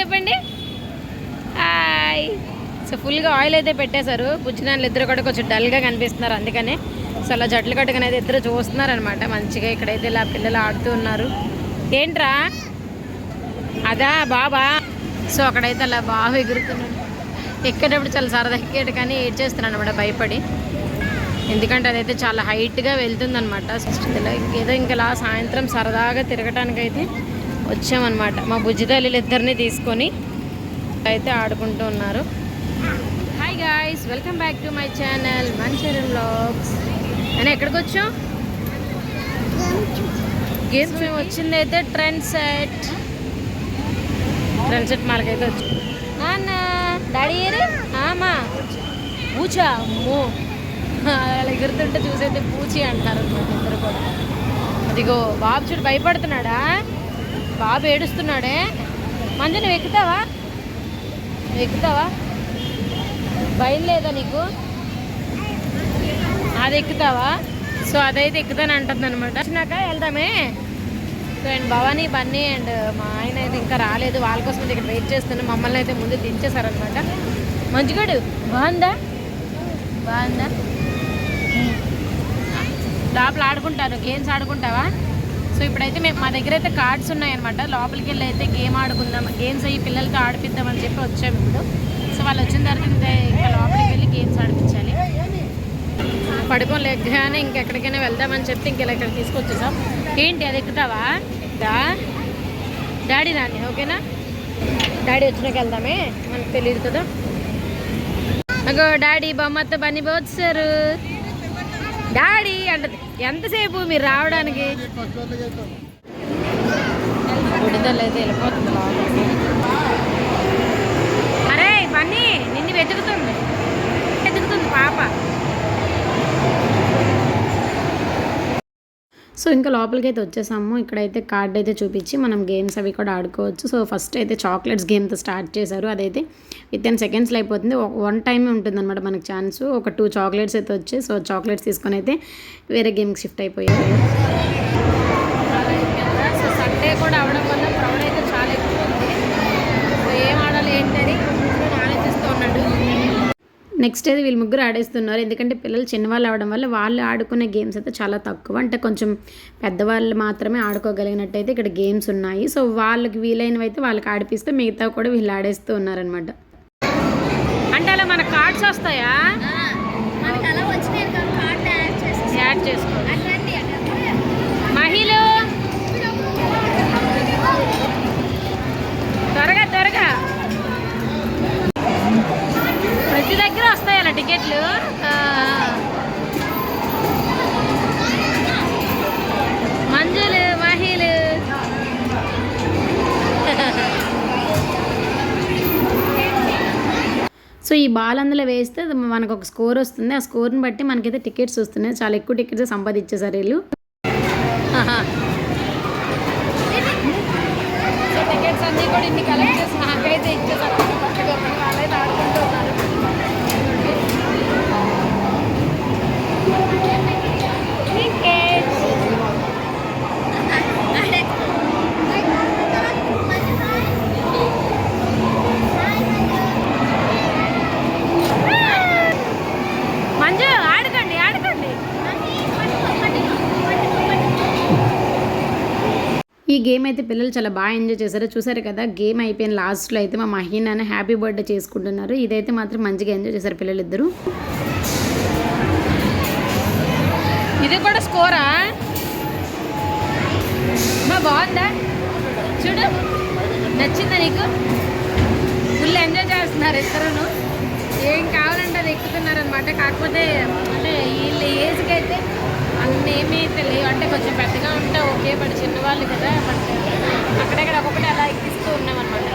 చెప్పండి? Hi. So ఫుల్గా oil అయితే పెట్టేశారు. బుజ్జినాలు ఇద్దరు కూడా కొంచెం డల్గా కనిపిస్తున్నారు అందుకనే. సో అలా జట్లు కట్టుకుని అయితే ఇద్దరు చూస్తున్నారనమాట మంచిగా ఇక్కడైతే ఇలా పిల్లలు ఆడుతూ ఉన్నారు. ఏంట్రా? అదా బాబా? సో అక్కడైతే అలా బాగా ఎగురుతున్నాడు. ఎక్కేటప్పుడు చాలా సరదా ఎక్కాడు కానీ ఏడ్చేస్తున్నాను అనమాట భయపడి. ఎందుకంటే అదైతే చాలా హైట్గా వెళ్తుందనమాట ఇలా ఏదో ఇంకా ఇలా సాయంత్రం సరదాగా తిరగటానికైతే వచ్చామన్నమాట. మా బుజ్జి తల్లిలు ఇద్దరిని తీసుకొని అయితే ఆడుకుంటూ ఉన్నారు. Hi guys welcome back to my channel Manchurian blogs అని ఎక్కడికి వచ్చాం గేమ్స్ మేము వచ్చింది అయితే ట్రెండ్ సెట్ ట్రెండ్ సెట్ మార్కైతే వచ్చాం. నాన్న డాడీ ఏరి? ఆమా. పూచా అమ్మో. అలా ఎగురుతుంటే చూసైతే పూచి అంటారు. అనమాట ఇద్దరు కూడా. అదిగో బాబు చూడు భయపడుతున్నాడా? బాబు ఏడుస్తున్నాడే. మంజు నువ్వు ఎక్కుతావా? నువ్వు ఎక్కుతావా? భయం లేదా నీకు? అది ఎక్కుతావా? సో అదైతే ఎక్కుతాను అంటుంది అనమాట వచ్చినాక వెళ్దామే. So and Bhavani Bunny and మా ఆయన అయితే ఇంకా రాలేదు. వాళ్ళ కోసం ఇక్కడ వెయిట్ చేస్తున్నాం మమ్మల్ని అయితే ముందు దించేశారనమాట మంచిగాడు బాగుందా? బాగుందా? లోపల ఆడుకుంటారు గేమ్స్ ఆడుకుంటావా? సో ఇప్పుడైతే మేము మా దగ్గర అయితే కార్డ్స్ ఉన్నాయన్నమాట. లోపలికి వెళ్ళి అయితే గేమ్ ఆడుకుందాం గేమ్స్ అయ్యి పిల్లలతో ఆడిపిద్దామని చెప్పి వచ్చాము ఇప్పుడు. సో వాళ్ళు వచ్చిన తర్వాత ఇంకా లోపలికి వెళ్ళి గేమ్స్ ఆడిపించాలి. పడుకోని లేకగానే ఇంకెక్కడికైనా వెళ్దామని చెప్తే ఇంకెలా ఇక్కడ తీసుకొచ్చేసాం. ఏంటి అది ఎక్కుతావా? దా. డాడీ రాని ఓకేనా? డాడీ వచ్చినాక వెళ్దామే మనకు తెలియదు కదా. అగో డాడీ బొమ్మతో బన్నీ సారు. డాడీ అంటది ఎంతసేపు మీరు రావడానికి వెళ్ళిపోతుంది. అరే బన్నీ నిన్ను వెతుకుతుంది సో ఇంకా లోపలికి అయితే వచ్చేసాము. ఇక్కడైతే కార్డ్ అయితే చూపించి మనం గేమ్స్ అవి కూడా ఆడుకోవచ్చు. సో ఫస్ట్ అయితే చాక్లెట్స్ గేమ్తో స్టార్ట్ చేశారు. అదైతే విత్ ఇన్ సెకండ్స్లో అయిపోతుంది. వన్ టైం ఉంటుంది అనమాట మనకు ఛాన్స్ ఒక టూ చాక్లెట్స్ అయితే వచ్చాయి. సో చాక్లెట్స్ తీసుకొని అయితే వేరే గేమ్కి షిఫ్ట్ అయిపోయారు. సో సండే కూడా అవడం వల్ల క్రౌడ్ అయితే చాలా ఎక్కువ ఉంది సో ఏం ఆడాలి ఏంటని ఆలోచిస్తూ ఉన్నాడు నెక్స్ట్ అయితే వీళ్ళు ముగ్గురు ఆడేస్తున్నారు. ఎందుకంటే పిల్లలు చిన్నవాళ్ళు అవడం వల్ల వాళ్ళు ఆడుకునే గేమ్స్ అయితే చాలా తక్కువ. అంటే కొంచెం పెద్దవాళ్ళు మాత్రమే ఆడుకోగలిగినట్టయితే ఇక్కడ గేమ్స్ ఉన్నాయి. సో వాళ్ళకి వీలైనవి అయితే వాళ్ళకి ఆడిపిస్తే మిగతా కూడా వీళ్ళు ఆడేస్తూ ఉన్నారనమాట అంటే అలా మన కార్డ్స్ వస్తాయా? యాడ్ చేసుకో. సో ఈ బాల్ అందులో వేస్తే మనకు ఒక స్కోర్ వస్తుంది. ఆ స్కోర్ని బట్టి మనకైతే టికెట్స్ వస్తున్నాయి. చాలా ఎక్కువ టికెట్స్ సంపాదించేసారు వీళ్ళు. టికెట్స్ అన్నీ కూడా ఇన్ని కలెక్ట్ చేసి నాకైతే ఇచ్చేసారు వాళ్ళైతే ఆడుకుంటూ ఉన్నారు Tickets. మంజు ఆడుకోండి ఆడుకోండి ఈ గేమ్ అయితే పిల్లలు చాలా బాగా ఎంజాయ్ చేశారు. చూసారు కదా గేమ్ అయిపోయిన లాస్ట్లో అయితే మా మహీనాన్న హ్యాపీ బర్త్డే చేసుకుంటున్నారు. ఇదైతే మాత్రం మంచిగా ఎంజాయ్ చేశారు పిల్లలు ఇద్దరు ఇది కూడా స్కోరా బాగుందా? చూడు నచ్చిందా నీకు? ఫుల్ ఎంజాయ్ చేస్తున్నారు ఇద్దరును. ఏం కావాలంటే అది ఎక్కుతున్నారనమాట కాకపోతే అంటే వీళ్ళ ఏజ్కి అయితే అన్నేమీ తెలియదు. అంటే కొంచెం పెద్దగా ఉంటే ఓకే బట్ చిన్నవాళ్ళు కదా. బట్ అక్కడక్కడ ఒక్కొక్కటి అలా ఎక్కిస్తూ ఉన్నాం అనమాట